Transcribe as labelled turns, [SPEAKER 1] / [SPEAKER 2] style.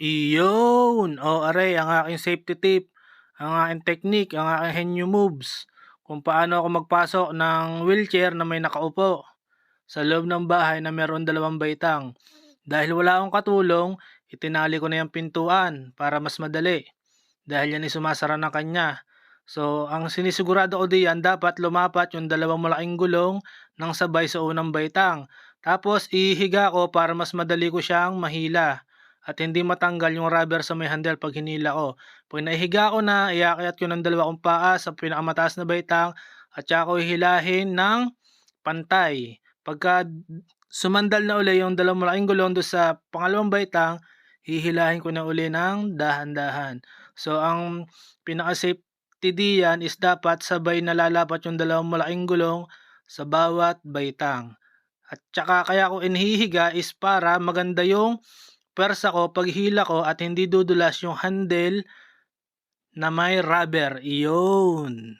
[SPEAKER 1] Iyon! O aray ang aking safety tip, ang aking technique, ang aking henyo moves, kung paano ako magpasok ng wheelchair na may nakaupo sa loob ng bahay na meron dalawang baitang. Dahil wala akong katulong, itinali ko na yung pintuan para mas madali. Dahil yan ay sumasara ng kanya. So, ang sinisigurado ko diyan, dapat lumapat yung dalawang malaking gulong ng sabay sa unang baitang. Tapos, ihiga ko para mas madali ko siyang mahila at hindi matanggal yung rubber sa may handle pag hinila ko. Pag nahihiga ko na, iakyat ko ng dalawa kong paa sa pinakamataas na baitang at saka ko hihilahin ng pantay. Pagka sumandal na uli yung dalawang malaking gulong doon sa pangalawang baitang, hihilahin ko na uli ng dahan-dahan. So, ang pinaka-safety diyan is dapat sabay nalalapat yung dalawang malaking gulong sa bawat baitang. At saka kaya ko inihihiga is para maganda yung pwersa ko paghila ko at hindi dudulas yung handle na may rubber. Iyon.